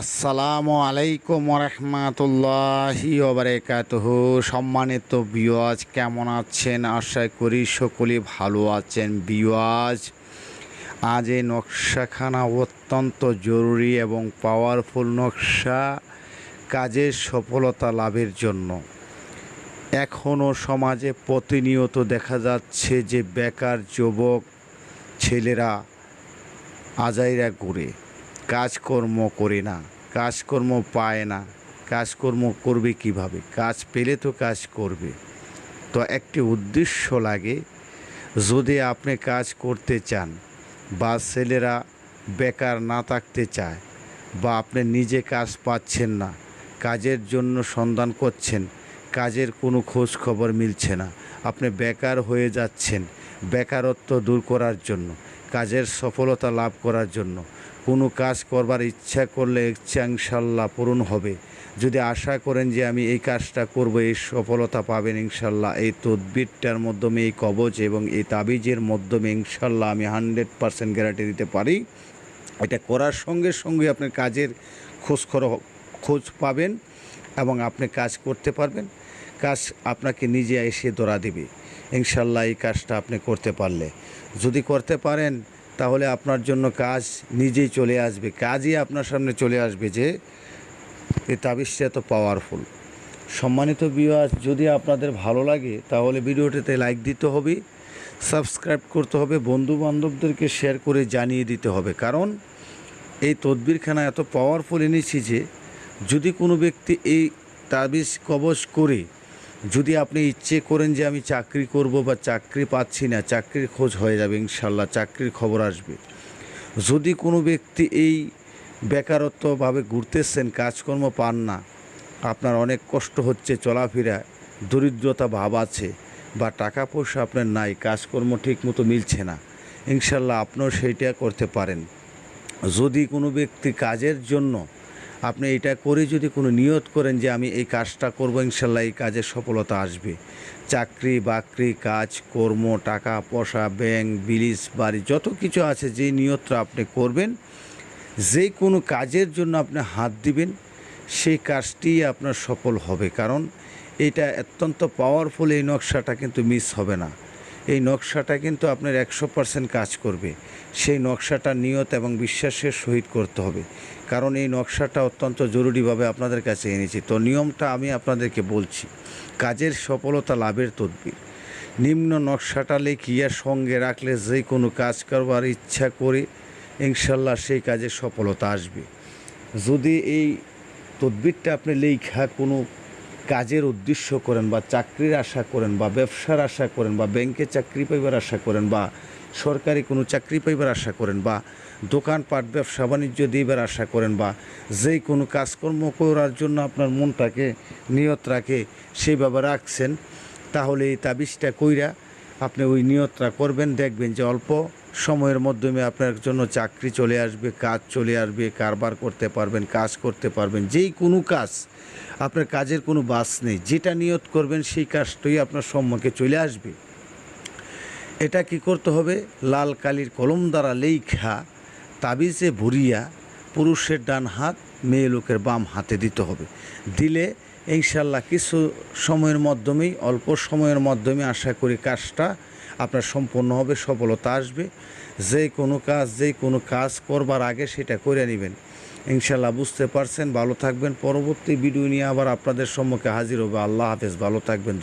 আসসালামু আলাইকুম রহমতুল্লাহি ওবরাকাতুহ। সম্মানিত বিওয়াজ কেমন আছেন? আশা করি সকলেই ভালো আছেন। বিওয়াজ আজ এই নকশাখানা অত্যন্ত জরুরি এবং পাওয়ারফুল নকশা কাজের সফলতা লাভের জন্য। এখনও সমাজে প্রতিনিয়ত দেখা যাচ্ছে যে বেকার যুবক ছেলেরা আজাইরা ঘুরে। কাজকর্ম করে না, কাজকর্ম পায় না, কাজকর্ম করবে কীভাবে? কাজ পেলে তো কাজ করবে। তো একটি উদ্দেশ্য লাগে, যদি আপনি কাজ করতে চান বা ছেলেরা বেকার না থাকতে চায় বা আপনি নিজে কাজ পাচ্ছেন না, কাজের জন্য সন্ধান করছেন, কাজের কোনো খোঁজ খবর মিলছে না, আপনি বেকার হয়ে যাচ্ছেন বেকারত্ব দূর করার জন্য, কাজের সফলতা লাভ করার জন্য। কোনো কাজ করবার ইচ্ছা করলে ইচ্ছা ইনশাল্লাহ পূরণ হবে। যদি আশা করেন যে আমি এই কাজটা করব, এই সফলতা পাবেন ইনশাল্লাহ এই তদবিরটার মাধ্যমে, এই কবচ এবং এই তাবিজের মাধ্যমে ইনশাল্লাহ আমি হান্ড্রেড পারসেন্ট গ্যারান্টি দিতে পারি। এটা করার সঙ্গে সঙ্গে আপনার কাজের খোঁজ খোঁজ পাবেন। এবং আপনি কাজ করতে পারবেন। কাজ আপনাকে নিজে এসে ধরা দেবে। ইনশাল্লাহ এই কাজটা আপনি করতে পারলে। যদি করতে পারেন, তাহলে আপনার জন্য কাজ নিজেই চলে আসবে। কাজই আপনার সামনে চলে আসবে যে এই তাবিজটা এত পাওয়ারফুল সম্মানিত বিয়াস যদি আপনাদের ভালো লাগে, তাহলে ভিডিওটিতে লাইক দিতে হবে সাবস্ক্রাইব করতে হবে বন্ধু বান্ধবদেরকে শেয়ার করে জানিয়ে দিতে হবে। কারণ, এই তদবিরখানা এত পাওয়ারফুল এনেছি যে যদি কোনো ব্যক্তি এই তাবিজ কবজ করে, যদি আপনি ইচ্ছে করেন যে আমি চাকরি করব বা চাকরি পাচ্ছি না, চাকরির খোঁজ হয়ে যাবে ইনশাল্লাহ, চাকরির খবর আসবে। যদি কোনো ব্যক্তি এই বেকারত্বভাবে ঘুরতেছেন, কাজকর্ম পান না, আপনার অনেক কষ্ট হচ্ছে, চলাফেরা, দরিদ্রতা ভাব আছে বা টাকা পয়সা আপনার নাই, কাজকর্ম ঠিক মতো মিলছে না, ইনশাল্লাহ আপনিও সেইটা করতে পারেন। যদি কোনো ব্যক্তি কাজের জন্য আপনি এটা করে যদি কোনো নিয়ত করেন যে আমি এই কাজটা করব, ইনশাল্লাহ এই কাজের সফলতা আসবে। চাকরি, বাকরি, কাজ, কর্ম, টাকা, পয়সা, ব্যাংক, বিলিস, বাড়ি, যত কিছু আছে যে নিয়তটা আপনি করবেন, যে কোনো কাজের জন্য আপনি হাত দিবেন, সেই কাজটি আপনার সফল হবে। কারণ এটা অত্যন্ত পাওয়ারফুল এই নকশাটা কিন্তু মিস হবে না। এই নকশাটা কিন্তু আপনার একশো পার্সেন্ট কাজ করবে। সেই নকশাটা নিয়ত এবং বিশ্বাসের সহিত করতে হবে। কারণ এই নকশাটা অত্যন্ত জরুরিভাবে আপনাদের কাছে এনেছি। তো নিয়মটা আমি আপনাদেরকে বলছি, কাজের সফলতা লাভের তদবির। নিম্ন নকশাটা লেখিয়া সঙ্গে রাখলে যে কোনো কাজ করবার ইচ্ছা করে ইনশাল্লাহ সেই কাজে সফলতা আসবে। যদি এই তদবিরটা আপনি লেখা কোনো কাজের উদ্দেশ্য করেন বা চাকরির আশা করেন বা ব্যবসার আশা করেন বা ব্যাংকে চাকরি পাইবার আশা করেন বা সরকারি কোনো চাকরি পাইবার আশা করেন বা দোকানপাট, ব্যবসা বাণিজ্য দিবার আশা করেন বা যেই কোনো কাজকর্ম করার জন্য আপনার মনটাকে নিয়ত রাখে সেইভাবে রাখছেন, তাহলে এই তাবিজটা কইরা আপনি ওই নিয়তটা করবেন, দেখবেন যে অল্প সময়ের মাধ্যমে আপনার জন্য চাকরি চলে আসবে, কাজ চলে আসবে, কারবার করতে পারবেন, কাজ করতে পারবেন, যেই কোনো কাজ, আপনার কাজের কোনো বাস নেই, যেটা নিয়ত করবেন সেই কাজটাই আপনার সম্মুখে চলে আসবে। এটা কি করতে হবে? লাল কালির কলম দ্বারা লেখা তাবিজে ভরিয়া পুরুষের ডান হাত, মেয়ে লোকের বাম হাতে দিতে হবে। দিলে ইনশাল্লাহ কিছু সময়ের মাধ্যমেই, অল্প সময়ের মাধ্যমে আশা করি কাজটা আপনার সম্পূর্ণ হবে, সফলতা আসবে। যে কোনো কাজ, যে কোনো কাজ করবার আগে সেটা করে নেবেন। ইনশাল্লাহ বুঝতে পারছেন, ভালো থাকবেন। পরবর্তী ভিডিও নিয়ে আবার আপনাদের সম্মুখে হাজির হবে। আল্লাহ হাফেজ, ভালো থাকবেন।